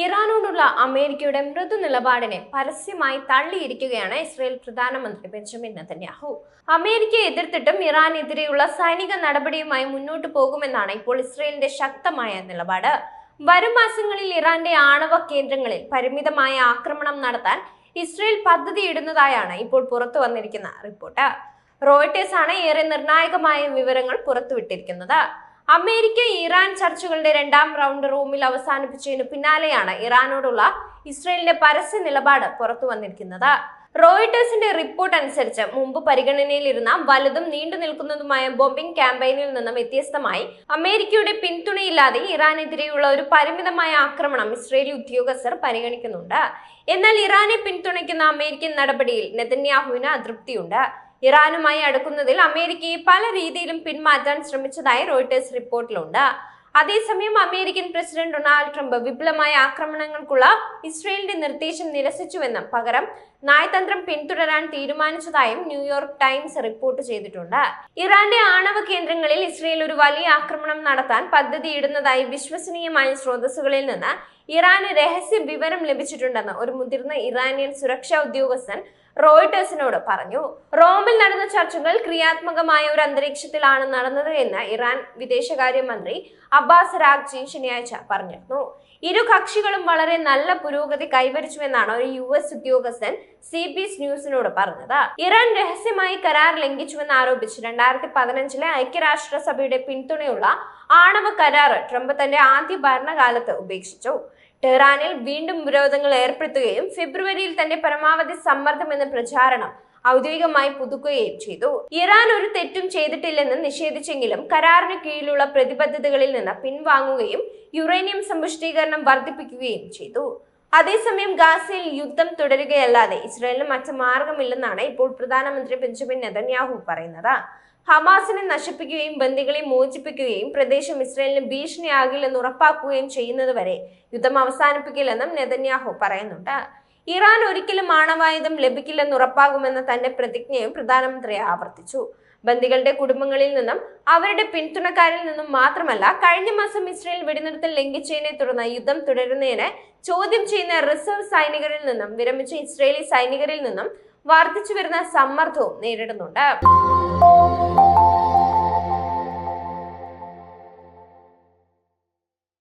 ഇറാനോടുള്ള അമേരിക്കയുടെ മൃദു നിലപാടിനെ പരസ്യമായി തള്ളിയിരിക്കുകയാണ് ഇസ്രയേൽ പ്രധാനമന്ത്രി ബെഞ്ചമിൻ നെതന്യാഹു. അമേരിക്കയെ എതിർത്തിട്ടും ഇറാനെതിരെയുള്ള സൈനിക നടപടിയുമായി മുന്നോട്ട് പോകുമെന്നാണ് ഇപ്പോൾ ഇസ്രയേലിന്റെ ശക്തമായ നിലപാട്. വരും മാസങ്ങളിൽ ഇറാന്റെ ആണവ കേന്ദ്രങ്ങളിൽ പരിമിതമായ ആക്രമണം നടത്താൻ ഇസ്രയേൽ പദ്ധതിയിടുന്നതായാണ് ഇപ്പോൾ പുറത്തു വന്നിരിക്കുന്ന റിപ്പോർട്ട്. റോയിട്ടേഴ്സ് ആണ് ഏറെ നിർണായകമായ വിവരങ്ങൾ പുറത്തുവിട്ടിരിക്കുന്നത്. അമേരിക്ക ഇറാൻ ചർച്ചകളുടെ രണ്ടാം റൗണ്ട് റൂമിൽ അവസാനിപ്പിച്ചതിന് പിന്നാലെയാണ് ഇറാനോടുള്ള ഇസ്രയേലിന്റെ പരസ്യ നിലപാട് പുറത്തു വന്നിരിക്കുന്നത്. റോയിട്ടേഴ്സിന്റെ റിപ്പോർട്ട് അനുസരിച്ച് മുമ്പ് പരിഗണനയിലിരുന്ന വലുതും നീണ്ടു നിൽക്കുന്നതുമായ ബോംബിംഗ് ക്യാമ്പയിനിൽ നിന്നും വ്യത്യസ്തമായി അമേരിക്കയുടെ പിന്തുണയില്ലാതെ ഇറാനെതിരെയുള്ള ഒരു പരിമിതമായ ആക്രമണം ഇസ്രയേലി ഉദ്യോഗസ്ഥർ പരിഗണിക്കുന്നുണ്ട്. എന്നാൽ ഇറാനെ പിന്തുണയ്ക്കുന്ന അമേരിക്കൻ നടപടിയിൽ നെതന്യാഹുവിന് അതൃപ്തിയുണ്ട്. ഇറാനുമായി അടുക്കുന്നതിൽ അമേരിക്കയെ പല രീതിയിലും പിന്മാറ്റാൻ ശ്രമിച്ചതായി റോയിട്ടേഴ്സ് റിപ്പോർട്ടിലുണ്ട്. അതേസമയം അമേരിക്കൻ പ്രസിഡന്റ് ഡൊണാൾഡ് ട്രംപ് വിപുലമായ ആക്രമണങ്ങൾക്കുള്ള ഇസ്രയേലിന്റെ നിർദ്ദേശം നിരസിച്ചുവെന്നും പകരം നയതന്ത്രം പിന്തുടരാൻ തീരുമാനിച്ചതായും ന്യൂയോർക്ക് ടൈംസ് റിപ്പോർട്ട് ചെയ്തിട്ടുണ്ട്. ഇറാന്റെ ആണവ കേന്ദ്രങ്ങളിൽ ഇസ്രയേൽ ഒരു വലിയ ആക്രമണം നടത്താൻ പദ്ധതിയിടുന്നതായി വിശ്വസനീയമായ സ്രോതസ്സുകളിൽ നിന്ന് ഇറാന് രഹസ്യ വിവരം ലഭിച്ചിട്ടുണ്ടെന്ന് ഒരു മുതിർന്ന ഇറാനിയൻ സുരക്ഷാ ഉദ്യോഗസ്ഥൻ റോയിട്ടേഴ്സിനോട് പറഞ്ഞു. റോമിൽ നടന്ന ചർച്ചകൾ ക്രിയാത്മകമായ ഒരു അന്തരീക്ഷത്തിലാണ് നടന്നത് എന്ന് ഇറാൻ വിദേശകാര്യമന്ത്രി അബ്ബാസ് രാഗ്ചി ശനിയാഴ്ച പറഞ്ഞിരുന്നു. ഇരു കക്ഷികളും വളരെ നല്ല പുരോഗതി കൈവരിച്ചുവെന്നാണ് ഒരു യു എസ് ഉദ്യോഗസ്ഥൻ സി ബി എസ് ന്യൂസിനോട് പറഞ്ഞത്. ഇറാൻ രഹസ്യമായി കരാർ ലംഘിച്ചുവെന്ന് ആരോപിച്ച് രണ്ടായിരത്തി പതിനഞ്ചിലെ ഐക്യരാഷ്ട്രസഭയുടെ പിന്തുണയുള്ള ആണവ കരാർ ട്രംപ് തന്റെ ആദ്യ ഭരണകാലത്ത് ഉപേക്ഷിച്ചു. ടെഹ്റാനിൽ വീണ്ടും വിരോധങ്ങൾ ഏർപ്പെടുത്തുകയും ഫെബ്രുവരിയിൽ തന്റെ പരമാവധി സമ്മർദ്ദം എന്ന പ്രചാരണം ഔദ്യോഗികമായി പുതുക്കുകയും ചെയ്തു. ഇറാൻ ഒരു തെറ്റും ചെയ്തിട്ടില്ലെന്ന് നിഷേധിച്ചെങ്കിലും കരാറിന് കീഴിലുള്ള പ്രതിബദ്ധതകളിൽ നിന്ന് പിൻവാങ്ങുകയും യുറേനിയം സമ്പുഷ്ടീകരണം വർദ്ധിപ്പിക്കുകയും ചെയ്തു. അതേസമയം ഗാസയിൽ യുദ്ധം തുടരുകയല്ലാതെ ഇസ്രായേലിന് മറ്റു മാർഗമില്ലെന്നാണ് ഇപ്പോൾ പ്രധാനമന്ത്രി ബെഞ്ചമിൻ നെതന്യാഹു പറയുന്നത്. ഹമാസിനെ നശിപ്പിക്കുകയും ബന്ദികളെ മോചിപ്പിക്കുകയും പ്രദേശം ഇസ്രയേലിന് ഭീഷണിയാകില്ലെന്ന് ഉറപ്പാക്കുകയും ചെയ്യുന്നതുവരെ യുദ്ധം അവസാനിപ്പിക്കില്ലെന്നും നെതന്യാഹു പറയുന്നുണ്ട്. ഇറാൻ ഒരിക്കലും ആണവായുധം ലഭിക്കില്ലെന്ന് ഉറപ്പാകുമെന്ന തന്റെ പ്രതിജ്ഞയും പ്രധാനമന്ത്രി ആവർത്തിച്ചു. ബന്ദികളുടെ കുടുംബങ്ങളിൽ നിന്നും അവരുടെ പിന്തുണക്കാരിൽ നിന്നും മാത്രമല്ല കഴിഞ്ഞ മാസം ഇസ്രയേൽ വെടിനിർത്തൽ ലംഘിച്ചതിനെ തുടർന്ന് യുദ്ധം തുടരുന്നതിന് ചോദ്യം ചെയ്യുന്ന റിസർവ് സൈനികരിൽ നിന്നും വിരമിച്ച ഇസ്രയേലി സൈനികരിൽ നിന്നും വർദ്ധിച്ചു വരുന്ന സമ്മർദ്ദവും നേരിടുന്നുണ്ട്.